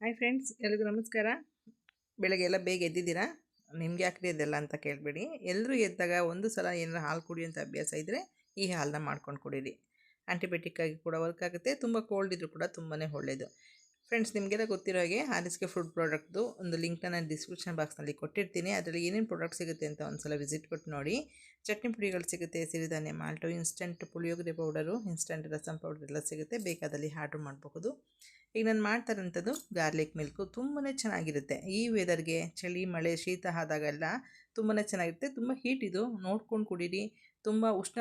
Hi friends ಎಲ್ರಿಗೂ ನಮಸ್ಕಾರ. ಬೆಳಗ್ಗೆ ಎಲ್ಲ ಬೇಗ ಎದ್ದಿದ್ದೀರಾ? ನಿಮ್ಗೆ ಯಾಕ್ರಿ ಇದೆಲ್ಲ ಅಂತ ಕೇಳಬೇಡಿ. ಎಲ್ಲರೂ ಎದ್ದಾಗ ಒಂದು ಸಲ ಏನಾರು ಹಾಲು ಕುಡಿಯೋಂಥ ಅಭ್ಯಾಸ ಇದ್ದರೆ ಈ ಹಾಲನ್ನ ಮಾಡ್ಕೊಂಡು ಕುಡೀರಿ. ಆಂಟಿಬಯೋಟಿಕ್ ಆಗಿ ಕೂಡ ವರ್ಕ್ ಆಗುತ್ತೆ. ತುಂಬ ಕೋಲ್ಡ್ ಇದ್ದರೂ ಕೂಡ ತುಂಬಾ ಒಳ್ಳೆಯದು ಫ್ರೆಂಡ್ಸ್ ನಿಮಗೆಲ್ಲ ಗೊತ್ತಿರೋ ಹಾಗೆ ಹಾಲಿಸ್ಗೆ ಫುಡ್ ಪ್ರಾಡಕ್ಟ್ದು ಒಂದು ಲಿಂಕ್ನ ನಾನು ಡಿಸ್ಕ್ರಿಪ್ಷನ್ ಬಾಕ್ಸ್ನಲ್ಲಿ ಕೊಟ್ಟಿರ್ತೀನಿ. ಅದರಲ್ಲಿ ಏನೇನು ಪ್ರಾಡಕ್ಟ್ ಸಿಗುತ್ತೆ ಅಂತ ಒಂದು ಸಲ ವಿಸಿಟ್ ಕೊಟ್ಟು ನೋಡಿ. ಚಟ್ನಿ ಪುಡಿಗಳು ಸಿಗುತ್ತೆ, ಸಿರಿಧಾನ್ಯ malt instant puliyogare powder instant rasam powder ಎಲ್ಲ ಸಿಗುತ್ತೆ. ಬೇಕಾದಲ್ಲಿ ಆರ್ಡ್ರ್ ಮಾಡಬಹುದು. ಈಗ ನಾನು ಮಾಡ್ತಾರಂಥದ್ದು ಗಾರ್ಲಿಕ್ ಮಿಲ್ಕು ತುಂಬಾ ಚೆನ್ನಾಗಿರುತ್ತೆ. ಈ ವೆದರ್ಗೆ ಚಳಿ, ಮಳೆ, ಶೀತ ಆದಾಗೆಲ್ಲ ತುಂಬಾ ಚೆನ್ನಾಗಿರುತ್ತೆ. ತುಂಬ ಹೀಟ್ ಇದು. ನೋಡ್ಕೊಂಡು ಕುಡೀರಿ. ತುಂಬ ಉಷ್ಣ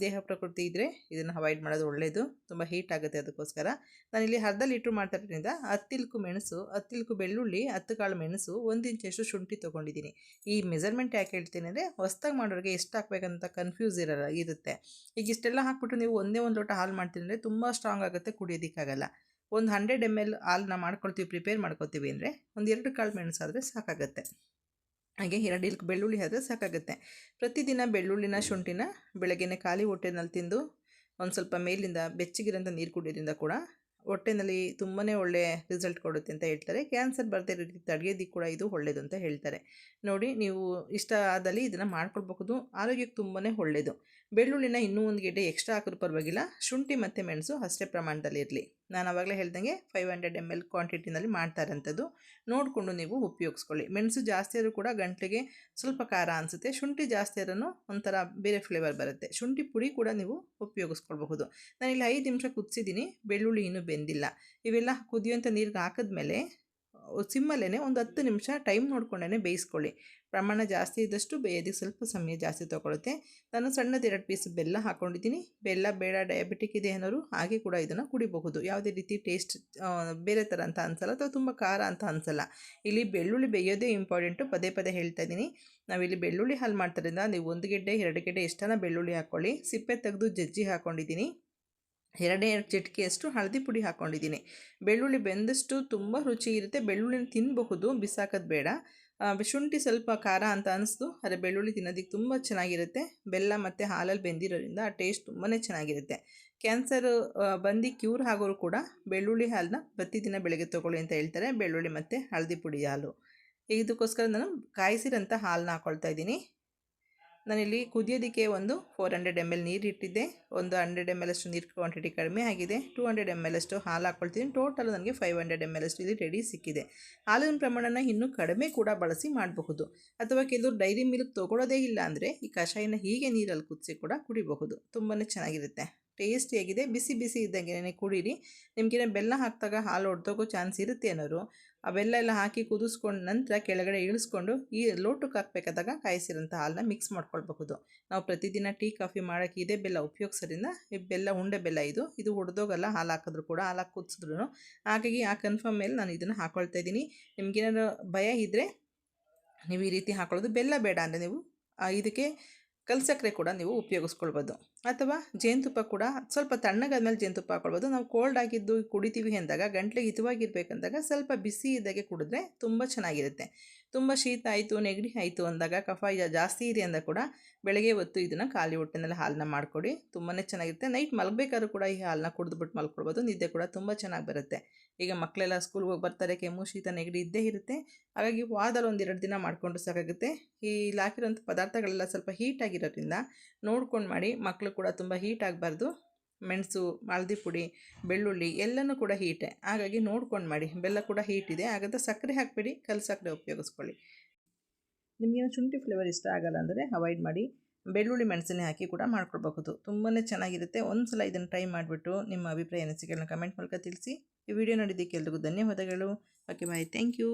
ದೇಹ ಪ್ರಕೃತಿ ಇದ್ದರೆ ಇದನ್ನು ಅವಾಯ್ಡ್ ಮಾಡೋದು ಒಳ್ಳೆಯದು ತುಂಬ ಹೀಟ್ ಆಗುತ್ತೆ ಅದಕ್ಕೋಸ್ಕರ. ನಾನು ಇಲ್ಲಿ ಅರ್ಧ ಲೀಟ್ರ್ ಮಾಡ್ತಾರಿಂದ ಹತ್ತಿಲ್ಕು ಮೆಣಸು, ಹತ್ತಿಲ್ಕು ಬೆಳ್ಳುಳ್ಳಿ, ಹತ್ತು ಕಾಳು ಮೆಣಸು, ಒಂದು ಇಂಚಷ್ಟು ಶುಂಠಿ ತೊಗೊಂಡಿದ್ದೀನಿ. ಈ ಮೆಜರ್ಮೆಂಟ್ ಯಾಕೆ ಹೇಳ್ತೀನಿ ಅಂದರೆ ಹೊಸ್ದಾಗಿ ಮಾಡೋರಿಗೆ ಎಷ್ಟು ಹಾಕ್ಬೇಕಂತ ಕನ್ಫ್ಯೂಸ್ ಇರಲ್ಲ, ಇರುತ್ತೆ. ಈಗ ಇಷ್ಟೆಲ್ಲ ಹಾಕ್ಬಿಟ್ಟು ನೀವು ಒಂದೇ ಒಂದು ಲೋಟ ಹಾಲು ಮಾಡ್ತೀನಿ ಅಂದರೆ ತುಂಬ ಸ್ಟ್ರಾಂಗ್ ಆಗುತ್ತೆ, ಕುಡಿಯೋದಕ್ಕಾಗಲ್ಲ. ಒಂದು ಹಂಡ್ರೆಡ್ ಎಂ ಎಲ್ ಹಾಲನ್ನ ಮಾಡ್ಕೊಳ್ತೀವಿ ಪ್ರಿಪೇರ್ ಮಾಡ್ಕೊತೀವಿ ಅಂದರೆ ಒಂದು ಎರಡು ಕಾಳು ಮೆಣಸಾದರೆ ಸಾಕಾಗುತ್ತೆ. ಹಾಗೆ ಎರಡು ಇಲ್ಕ್ ಬೆಳ್ಳುಳ್ಳಿ ಆದರೆ ಸಾಕಾಗುತ್ತೆ. ಪ್ರತಿದಿನ ಬೆಳ್ಳುಳ್ಳಿನ, ಶುಂಠಿನ ಬೆಳಗ್ಗೆನೆ ಖಾಲಿ ಹೊಟ್ಟೆನಲ್ಲಿ ತಿಂದು ಒಂದು ಸ್ವಲ್ಪ ಮೇಲಿಂದ ಬೆಚ್ಚಗಿರೋಂಥ ನೀರು ಕುಡಿಯೋದ್ರಿಂದ ಕೂಡ ಹೊಟ್ಟೆನಲ್ಲಿ ತುಂಬಾ ಒಳ್ಳೆಯ ರಿಸಲ್ಟ್ ಕೊಡುತ್ತೆ ಅಂತ ಹೇಳ್ತಾರೆ. ಕ್ಯಾನ್ಸರ್ ಬರ್ದೇ ರೀತಿ ತಡೆಯೋದಕ್ಕೆ ಕೂಡ ಇದು ಒಳ್ಳೆಯದು ಅಂತ ಹೇಳ್ತಾರೆ. ನೋಡಿ, ನೀವು ಇಷ್ಟ ಆದಲ್ಲಿ ಇದನ್ನು ಮಾಡ್ಕೊಳ್ಬಹುದು. ಆರೋಗ್ಯಕ್ಕೆ ತುಂಬಾ ಒಳ್ಳೆಯದು ಬೆಳ್ಳುಳ್ಳಿನ ಇನ್ನೂ ಒಂದು ಗೆಡ್ಡೆ ಎಕ್ಸ್ಟ್ರಾ ಹಾಕಿದ್ರು ಪರವಾಗಿಲ್ಲ. ಶುಂಠಿ ಮತ್ತು ಮೆಣಸು ಅಷ್ಟೇ ಪ್ರಮಾಣದಲ್ಲಿ ಇರಲಿ ನಾನು ಆವಾಗಲೇ ಹೇಳ್ದಂಗೆ ಫೈವ್ ಹಂಡ್ರೆಡ್ ಎಂ ಎಲ್ ಕ್ವಾಂಟಿಟಿನಲ್ಲಿ ಮಾಡ್ತಾರಂಥದ್ದು. ನೋಡಿಕೊಂಡು ನೀವು ಉಪಯೋಗಿಸ್ಕೊಳ್ಳಿ. ಮೆಣಸು ಜಾಸ್ತಿ ಆದರೂ ಕೂಡ ಗಂಟಲಿಗೆ ಸ್ವಲ್ಪ ಖಾರ ಅನಿಸುತ್ತೆ. ಶುಂಠಿ ಜಾಸ್ತಿ ಆದ್ರೂ ಒಂಥರ ಬೇರೆ ಫ್ಲೇವರ್ ಬರುತ್ತೆ. ಶುಂಠಿ ಪುಡಿ ಕೂಡ ನೀವು ಉಪಯೋಗಿಸ್ಕೊಳ್ಬಹುದು. ನಾನಿಲ್ಲಿ ಐದು ನಿಮಿಷ ಕುದಿಸಿದ್ದೀನಿ. ಬೆಳ್ಳುಳ್ಳಿ ಇನ್ನೂ ಬೆಂದಿಲ್ಲ. ಇವೆಲ್ಲ ಕುದಿಯುವಂಥ ನೀರಿಗೆ ಹಾಕಿದ್ಮೇಲೆ ಸಿಮ್ಮಲ್ಲೇ ಒಂದು ಹತ್ತು ನಿಮಿಷ ಟೈಮ್ ನೋಡ್ಕೊಂಡೇ ಬೇಯಿಸ್ಕೊಳ್ಳಿ. ಪ್ರಮಾಣ ಜಾಸ್ತಿ ಇದ್ದಷ್ಟು ಬೇಯೋದಕ್ಕೆ ಸ್ವಲ್ಪ ಸಮಯ ಜಾಸ್ತಿ ತೊಗೊಳುತ್ತೆ ನಾನು ಸಣ್ಣದು ಎರಡು ಪೀಸ್ ಬೆಲ್ಲ ಹಾಕ್ಕೊಂಡಿದ್ದೀನಿ ಬೆಲ್ಲ ಬೇಡ ಡಯಾಬಿಟಿಕ್ ಇದೆ ಅನ್ನೋರು ಹಾಗೆ ಕೂಡ ಇದನ್ನು ಕುಡಿಬಹುದು. ಯಾವುದೇ ರೀತಿ ಟೇಸ್ಟ್ ಬೇರೆ ಥರ ಅಂತ ಅನಿಸಲ್ಲ ಅಥವಾ ತುಂಬ ಖಾರ ಅಂತ ಅನಿಸಲ್ಲ. ಇಲ್ಲಿ ಬೆಳ್ಳುಳ್ಳಿ ಬೇಯೋದೇ ಇಂಪಾರ್ಟೆಂಟು ಪದೇ ಪದೇ ಹೇಳ್ತಾ ಇದ್ದೀನಿ. ನಾವಿಲ್ಲಿ ಬೆಳ್ಳುಳ್ಳಿ ಹಾಲು ಮಾಡ್ತಾರಿಂದ ನೀವು ಒಂದು ಗೆಡ್ಡೆ, ಎರಡು ಗೆಡ್ಡೆ ಎಷ್ಟನ್ನ ಬೆಳ್ಳುಳ್ಳಿ ಹಾಕ್ಕೊಳ್ಳಿ ಸಿಪ್ಪೆ ತೆಗೆದು ಜಜ್ಜಿ ಹಾಕ್ಕೊಂಡಿದ್ದೀನಿ ಎರಡೇ ಎರಡು ಚಿಟಿಕೆಯಷ್ಟು ಹಳದಿ ಪುಡಿ ಹಾಕ್ಕೊಂಡಿದ್ದೀನಿ ಬೆಳ್ಳುಳ್ಳಿ ಬೆಂದಷ್ಟು ತುಂಬ ರುಚಿ ಇರುತ್ತೆ. ಬೆಳ್ಳುಳ್ಳಿನ ತಿನ್ನಬಹುದು ಬಿಸಾಕೋದು ಬೇಡ. ಶುಂಠಿ ಸ್ವಲ್ಪ ಖಾರ ಅಂತ ಅನಿಸ್ತು. ಆದರೆ ಬೆಳ್ಳುಳ್ಳಿ ತಿನ್ನೋದಕ್ಕೆ ತುಂಬ ಚೆನ್ನಾಗಿರುತ್ತೆ. ಬೆಲ್ಲ ಮತ್ತು ಹಾಲಲ್ಲಿ ಬೆಂದಿರೋದ್ರಿಂದ ಆ ಟೇಸ್ಟ್ ತುಂಬಾ ಚೆನ್ನಾಗಿರುತ್ತೆ. ಕ್ಯಾನ್ಸರ್ ಬಂದು ಕ್ಯೂರ್ ಆಗೋರು ಕೂಡ ಬೆಳ್ಳುಳ್ಳಿ ಹಾಲನ್ನ ಪ್ರತಿದಿನ ಬೆಳಗ್ಗೆ ತೊಗೊಳ್ಳಿ ಅಂತ ಹೇಳ್ತಾರೆ. ಬೆಳ್ಳುಳ್ಳಿ ಮತ್ತು ಹಳದಿ ಪುಡಿ ಹಾಲು. ಇದಕ್ಕೋಸ್ಕರ ನಾನು ಕಾಯಿಸಿರೋಂಥ ಹಾಲನ್ನ ಹಾಕ್ಕೊಳ್ತಾ ಇದ್ದೀನಿ. ನಾನಿಲ್ಲಿ ಕುದಿಯೋದಕ್ಕೆ ಒಂದು ಫೋರ್ ಹಂಡ್ರೆಡ್ ಎಂ ಎಲ್ ನೀರು ಇಟ್ಟಿದ್ದೆ. ಒಂದು ಹಂಡ್ರೆಡ್ ಎಂ ಎಲ್ ಅಷ್ಟು ನೀರು ಕ್ವಾಂಟಿಟಿ ಕಡಿಮೆ ಆಗಿದೆ. ಟೂ ಹಂಡ್ರೆಡ್ ಎಂ ಎಲ್ ಅಷ್ಟು ಹಾಲು ಹಾಕ್ಕೊಳ್ತೀನಿ ಟೋಟಲ್ ನನಗೆ ಫೈವ್ ಹಂಡ್ರೆಡ್ ಎಂ ಎಲ್ ಅಷ್ಟು ಇಲ್ಲಿ ರೆಡಿ ಸಿಕ್ಕಿದೆ. ಹಾಲಿನ ಪ್ರಮಾಣನ ಇನ್ನೂ ಕಡಿಮೆ ಕೂಡ ಬಳಸಿ ಮಾಡಬಹುದು. ಅಥವಾ ಕೆಲವರು ಡೈರಿ ಮಿಲ್ಕ್ ತೊಗೊಳ್ಳೋದೇ ಇಲ್ಲ ಅಂದರೆ ಈ ಕಷಾಯನ ಹೀಗೆ ನೀರಲ್ಲಿ ಕುದಿಸಿ ಕೂಡ ಕುಡಿಬಹುದು. ತುಂಬಾ ಚೆನ್ನಾಗಿರುತ್ತೆ. ಟೇಸ್ಟಿಯಾಗಿದೆ ಬಿಸಿ ಬಿಸಿ ಇದ್ದಂಗೆ ಕುಡೀರಿ. ನಿಮಗೇನೋ ಬೆಲ್ಲ ಹಾಕಿದಾಗ ಹಾಲು ಹೊಡೆದೋಗೋ ಚಾನ್ಸ್ ಇರುತ್ತೆ ಅನ್ನೋರು ಆ ಬೆಲ್ಲ ಎಲ್ಲ ಹಾಕಿ ಕುದಿಸ್ಕೊಂಡು ನಂತರ ಕೆಳಗಡೆ ಇಳಿಸ್ಕೊಂಡು ಈ ಲೋಟಕ್ಕೆ ಹಾಕ್ಬೇಕಾದಾಗ ಕಾಯಿಸಿರೋಂಥ ಹಾಲನ್ನ ಮಿಕ್ಸ್ ಮಾಡ್ಕೊಳ್ಬಹುದು. ನಾವು ಪ್ರತಿದಿನ ಟೀ, ಕಾಫಿ ಮಾಡೋಕ್ಕೆ ಇದೇ ಬೆಲ್ಲ ಉಪಯೋಗಿಸೋದ್ರಿಂದ ಈ ಬೆಲ್ಲ, ಉಂಡೆ ಬೆಲ್ಲ ಇದು ಇದು ಹೊಡೆದೋಗಲ್ಲ ಹಾಲು ಹಾಕಿದ್ರು ಕೂಡ, ಹಾಲು ಹಾಕಿ ಕುದಿಸಿದ್ರು ಹಾಗಾಗಿ ಆ ಕನ್ಫರ್ಮ್ ಮೇಲೆ ನಾನು ಇದನ್ನು ಹಾಕೊಳ್ತಾ ಇದ್ದೀನಿ. ನಿಮ್ಗೇನಾದ್ರು ಭಯ ಇದ್ದರೆ ನೀವು ಈ ರೀತಿ ಹಾಕೊಳ್ಳೋದು. ಬೆಲ್ಲ ಬೇಡ ಅಂದರೆ ನೀವು ಇದಕ್ಕೆ ಕಲ್ಸಕ್ಕರೆ ಕೂಡ ನೀವು ಉಪಯೋಗಿಸ್ಕೊಳ್ಬೋದು. ಅಥವಾ ಜೇನುತುಪ್ಪ ಕೂಡ ಸ್ವಲ್ಪ ತಣ್ಣಗಾದ್ಮೇಲೆ ಜೇನುತುಪ್ಪ ಹಾಕೊಳ್ಬೋದು. ನಾವು ಕೋಲ್ಡ್ ಆಗಿದ್ದು ಕುಡಿತೀವಿ ಅಂದಾಗ, ಗಂಟ್ಲಿಗೆ ಹಿತವಾಗಿರ್ಬೇಕಂದಾಗ ಸ್ವಲ್ಪ ಬಿಸಿ ಇದ್ದಾಗೆ ಕುಡಿದ್ರೆ ತುಂಬ ಚೆನ್ನಾಗಿರುತ್ತೆ. ತುಂಬ ಶೀತ ಆಯಿತು, ನೆಗಡಿ ಆಯಿತು ಅಂದಾಗ ಕಫ ಜಾಸ್ತಿ ಇದೆ ಅಂದಾಗ ಕೂಡ ಬೆಳಗ್ಗೆ ಹೊತ್ತು ಇದನ್ನು ಖಾಲಿ ಹೊಟ್ಟೆನಲ್ಲಿ ಹಾಲನ್ನ ಮಾಡಿಕೊಡಿ. ತುಂಬಾ ಚೆನ್ನಾಗಿರುತ್ತೆ. ನೈಟ್ ಮಲಗಬೇಕಾದ್ರೂ ಕೂಡ ಈ ಹಾಲನ್ನ ಕುಡಿದ್ಬಿಟ್ಟು ಮಲ್ಕೊಡ್ಬೋದು. ನಿದ್ದೆ ಕೂಡ ತುಂಬ ಚೆನ್ನಾಗಿ ಬರುತ್ತೆ. ಈಗ ಮಕ್ಕಳೆಲ್ಲ ಸ್ಕೂಲ್ಗೆ ಹೋಗಿ ಬರ್ತಾರೆ, ಕೆಮ್ಮು, ಶೀತ, ನೆಗಡಿ ಇದ್ದೇ ಇರುತ್ತೆ. ಹಾಗಾಗಿ ವಾರದಲ್ಲಿ ಒಂದು ಎರಡು ದಿನ ಮಾಡಿಕೊಂಡು ಸಾಕಾಗುತ್ತೆ. ಈ ಹಾಕಿರೋಂಥ ಪದಾರ್ಥಗಳೆಲ್ಲ ಸ್ವಲ್ಪ ಹೀಟ್ ಆಗಿರೋದ್ರಿಂದ ನೋಡ್ಕೊಂಡು ಮಾಡಿ ಮಕ್ಕಳು ಕೂಡ ತುಂಬ ಹೀಟ್ ಆಗಬಾರ್ದು. ಮೆಣಸು ಹಳದಿ ಪುಡಿ, ಬೆಳ್ಳುಳ್ಳಿ ಎಲ್ಲನೂ ಕೂಡ ಹೀಟೆ ಹಾಗಾಗಿ ನೋಡ್ಕೊಂಡು ಮಾಡಿ. ಬೆಲ್ಲ ಕೂಡ ಹೀಟ್ ಇದೆ. ಹಾಗಾದ್ರೆ ಸಕ್ಕರೆ ಹಾಕಬೇಡಿ. ಕಲ್ ಸಕ್ಕರೆ ಉಪಯೋಗಿಸ್ಕೊಳ್ಳಿ. ನಿಮಗೇನು ಶುಂಠಿ ಫ್ಲೇವರ್ ಇಷ್ಟ ಆಗಲ್ಲ ಅಂದರೆ ಅವಾಯ್ಡ್ ಮಾಡಿ. ಬೆಳ್ಳುಳ್ಳಿ ಮೆಣಸನ್ನೇ ಹಾಕಿ ಕೂಡ ಮಾಡ್ಕೊಳ್ಬಹುದು. ತುಂಬಾ ಚೆನ್ನಾಗಿರುತ್ತೆ. ಒಂದು ಸಲ ಇದನ್ನು ಟ್ರೈ ಮಾಡಿಬಿಟ್ಟು ನಿಮ್ಮ ಅಭಿಪ್ರಾಯ ಅನಿಸಿಕೆಗಳನ್ನ ಕಮೆಂಟ್ ಮೂಲಕ ತಿಳಿಸಿ. ಈ ವಿಡಿಯೋ ನೋಡಿದ್ದಕ್ಕೆ ಎಲ್ರಿಗೂ ಧನ್ಯವಾದಗಳು. Okay bye thank you